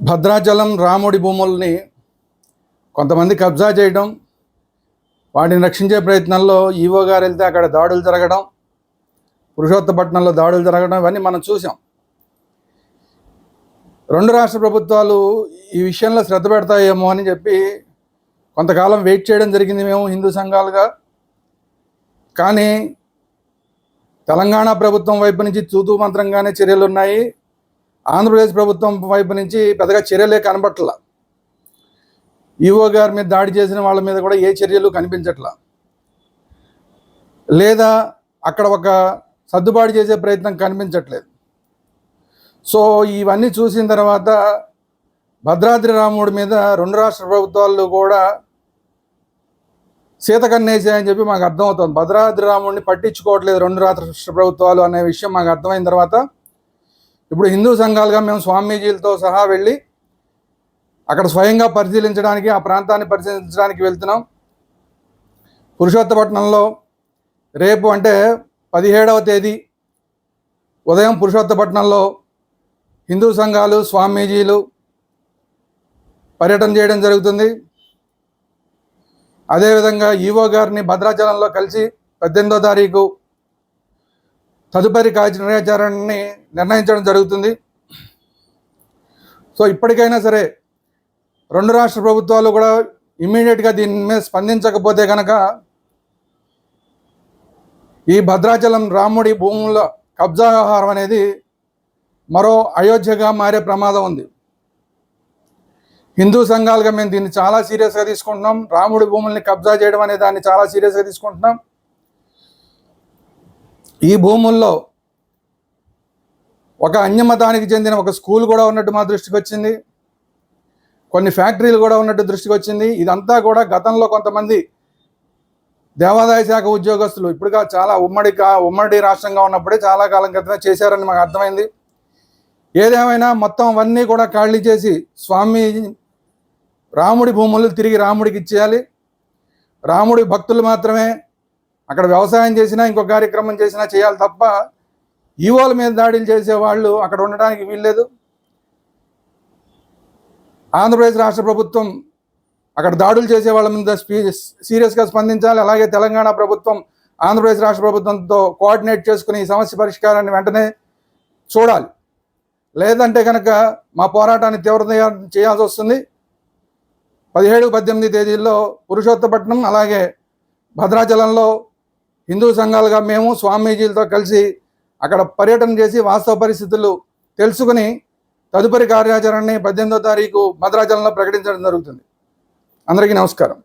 భద్రాచలం రాముడి భూముల్ని కొంతమంది కబ్జా చేయడం వాటిని రక్షించే ప్రయత్నంలో ఈవో గారు వెళ్తే అక్కడ దాడులు జరగడం పురుషోత్తపట్నంలో దాడులు జరగడం ఇవన్నీ మనం చూసాం. రెండు రాష్ట్ర ప్రభుత్వాలు ఈ విషయంలో శ్రద్ధ పెడతాయేమో అని చెప్పి కొంతకాలం వెయిట్ చేయడం జరిగింది మేము హిందూ సంఘాలుగా. కానీ తెలంగాణ ప్రభుత్వం వైపు నుంచి తూతూ మంత్రంగానే చర్యలు ఉన్నాయి ఆంధ్రప్రదేశ్ ప్రభుత్వం వైపు నుంచి పెద్దగా చర్యలే కనబట్టల. ఈఓ గారి మీద దాడి చేసిన వాళ్ళ మీద కూడా ఏ చర్యలు కనిపించట్ల. లేదా అక్కడ ఒక సర్దుబాటు చేసే ప్రయత్నం కనిపించట్లేదు. సో ఇవన్నీ చూసిన తర్వాత భద్రాద్రి రాముడి మీద రెండు రాష్ట్ర ప్రభుత్వాలు కూడా సీతకన్నేసాయని చెప్పి మాకు అర్థమవుతుంది. భద్రాద్రి రాముడిని పట్టించుకోవట్లేదు రెండు రాష్ట్ర ప్రభుత్వాలు అనే విషయం మాకు అర్థమైన తర్వాత ఇప్పుడు హిందూ సంఘాలుగా మేము స్వామీజీలతో సహా వెళ్ళి అక్కడ స్వయంగా పరిశీలించడానికి ఆ ప్రాంతాన్ని పరిశీలించడానికి వెళ్తున్నాం. పురుషోత్తపట్నంలో రేపు అంటే పదిహేడవ తేదీ ఉదయం పురుషోత్తపట్నంలో హిందూ సంఘాలు స్వామీజీలు పర్యటన చేయడం జరుగుతుంది. అదేవిధంగా ఈవో గారిని భద్రాచలంలో కలిసి పద్దెనిమిదో తారీఖు తదుపరి కార్యాచరణని నిర్ణయించడం జరుగుతుంది. సో ఇప్పటికైనా సరే రెండు రాష్ట్ర ప్రభుత్వాలు కూడా ఇమ్మీడియట్గా దీని మీద స్పందించకపోతే కనుక ఈ భద్రాచలం రాముడి భూముల కబ్జా అనేది మరో అయోధ్యగా మారే ప్రమాదం ఉంది. హిందూ సంఘాలుగా మేము దీన్ని చాలా సీరియస్గా తీసుకుంటున్నాం. రాముడి భూముల్ని కబ్జా చేయడం అనే దాన్ని చాలా సీరియస్గా తీసుకుంటున్నాం. ఈ భూముల్లో ఒక అన్యమతానికి చెందిన ఒక స్కూల్ కూడా ఉన్నట్టు మా దృష్టికి వచ్చింది. కొన్ని ఫ్యాక్టరీలు కూడా ఉన్నట్టు దృష్టికి వచ్చింది. ఇదంతా కూడా గతంలో కొంతమంది దేవాదాయ శాఖ ఉద్యోగస్తులు ఇప్పుడుగా చాలా ఉమ్మడి కా- ఉమ్మడి రాష్ట్రంగా ఉన్నప్పుడే చాలా కాలం క్రితమే చేశారని మాకు అర్థమైంది. ఏదేమైనా మొత్తం అవన్నీ కూడా ఖాళీ చేసి స్వామి రాముడి భూములు తిరిగి రాముడికి ఇచ్చేయాలి. రాముడి భక్తులు మాత్రమే అక్కడ వ్యవసాయం చేసినా ఇంకో కార్యక్రమం చేసినా చేయాలి తప్ప ఈవోల మీద దాడులు చేసే వాళ్ళు అక్కడ ఉండడానికి వీల్లేదు. ఆంధ్రప్రదేశ్ రాష్ట్ర ప్రభుత్వం అక్కడ దాడులు చేసే వాళ్ళ మీద సీరియస్గా స్పందించాలి. అలాగే తెలంగాణ ప్రభుత్వం ఆంధ్రప్రదేశ్ రాష్ట్ర ప్రభుత్వంతో కోఆర్డినేట్ చేసుకుని ఈ సమస్య పరిష్కారాన్ని వెంటనే చూడాలి. లేదంటే కనుక మా పోరాటాన్ని తీవ్రత చేయాల్సి వస్తుంది. పదిహేడు పద్దెనిమిది తేదీల్లో పురుషోత్తపట్నం అలాగే భద్రాచలంలో హిందూ సంఘాలుగా మేము స్వామీజీలతో కలిసి అక్కడ పర్యటన చేసి వాస్తవ పరిస్థితులు తెలుసుకుని తదుపరి కార్యాచరణని పద్దెనిమిదో తారీఖు భద్రాచలంలో ప్రకటించడం జరుగుతుంది. అందరికీ నమస్కారం.